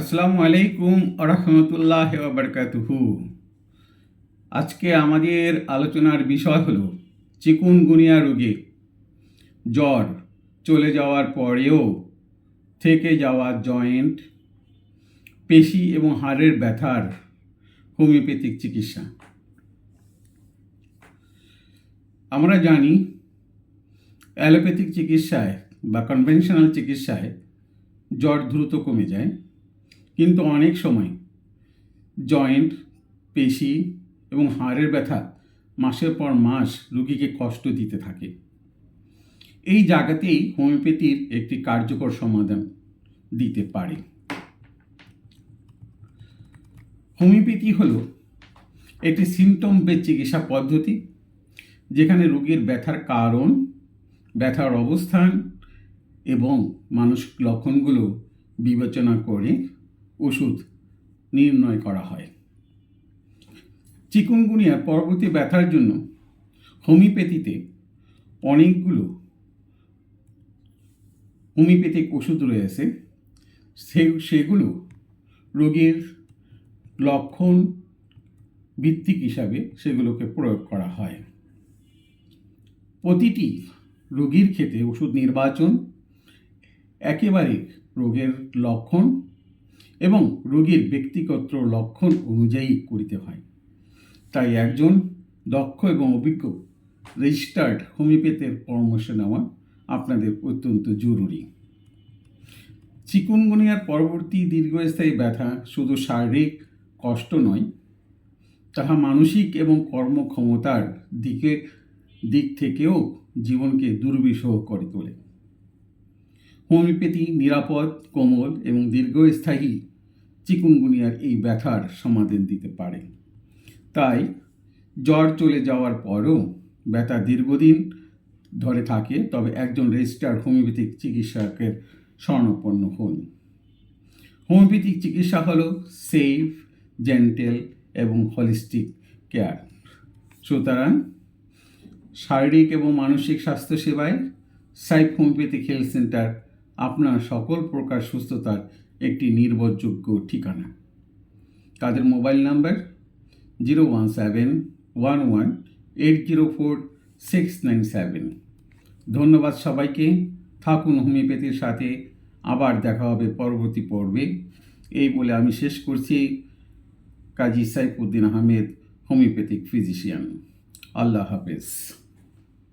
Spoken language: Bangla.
আসসালামু আলাইকুম রহমতুল্লাহ বারকাতুহু আজকে আমাদের আলোচনার বিষয় হলো চিকুনগুনিয়া রোগে জ্বর চলে যাওয়ার পরেও থেকে যাওয়া জয়েন্ট, পেশি এবং হাড়ের ব্যথার হোমিওপ্যাথিক চিকিৎসা। আমরা জানি অ্যালোপ্যাথিক চিকিৎসায় বা কনভেনশনাল চিকিৎসায় জ্বর দ্রুত কমে যায়। কিন্তু অনেক সময় জয়েন্ট পেশি এবং হাড়ের ব্যথা মাসের পর মাস রুগীকে কষ্ট দিতে থাকে। এই জায়গাতেই হোমিওপ্যাথির একটি কার্যকর সমাধান দিতে পারে। হোমিওপ্যাথি হল একটি সিমটম বেস চিকিৎসা পদ্ধতি যেখানে রোগীর ব্যথার কারণ, ব্যথার অবস্থান এবং মানসিক লক্ষণগুলো বিবেচনা করে ওষুধ নির্ণয় করা হয়। চিকুনগুনিয়ার পরবর্তী ব্যথার জন্য হোমিওপ্যাথিতে অনেকগুলো হোমিওপ্যাথিক ওষুধ রয়েছে। সে, সেগুলো রোগীর লক্ষণ ভিত্তিক হিসাবে সেগুলোকে প্রয়োগ করা হয়। প্রতিটি রোগীর ক্ষেত্রে ওষুধ নির্বাচন একেবারে রোগের লক্ষণ এবং রোগীর ব্যক্তিগত লক্ষণ অনুযায়ী করিতে হয়। তাই একজন দক্ষ এবং অভিজ্ঞ রেজিস্টার্ড হোমিওপ্যাথের পরামর্শ নেওয়া আপনাদের অত্যন্ত জরুরি। চিকুনগুনিয়ার পরবর্তী দীর্ঘস্থায়ী ব্যথা শুধু শারীরিক কষ্ট নয়, তাহা মানসিক এবং কর্মক্ষমতার দিকে দিক থেকেও জীবনকে দুর্বিষহ করে তোলে। হোমিওপ্যাথি, নিরাপদ, কোমল এবং দীর্ঘস্থায়ী চিকুনগুনিয়ার এই ব্যথার সমাধান দিতে পারে। তাই জ্বর চলে যাওয়ার পরও ব্যথা দীর্ঘদিন ধরে থাকে, তবে একজন রেজিস্টার্ড হোমিওপ্যাথিক চিকিৎসকের স্বর্ণপন্ন হন। হোমিওপ্যাথিক চিকিৎসা হল সেফ, জেন্টেল এবং হলিস্টিক কেয়ার। সুতরাং শারীরিক এবং মানসিক স্বাস্থ্য সেবায় সাইফ হোমিওপ্যাথিক হেলথ সেন্টার আপনার সকল প্রকার সুস্থতার একটি নির্ভরযোগ্য ঠিকানা। তাদের mobile number zero one seven one one eight zero four six nine seven. ধন্যবাদ সবাইকে। থাকুন হোমিওপ্যাথির সাথে। আবার দেখা হবে পরবর্তী পর্বে। এই বলে আমি শেষ করছি। Kazi Saifuddin Ahmed, homeopathic physician. আল্লাহ হাফেজ।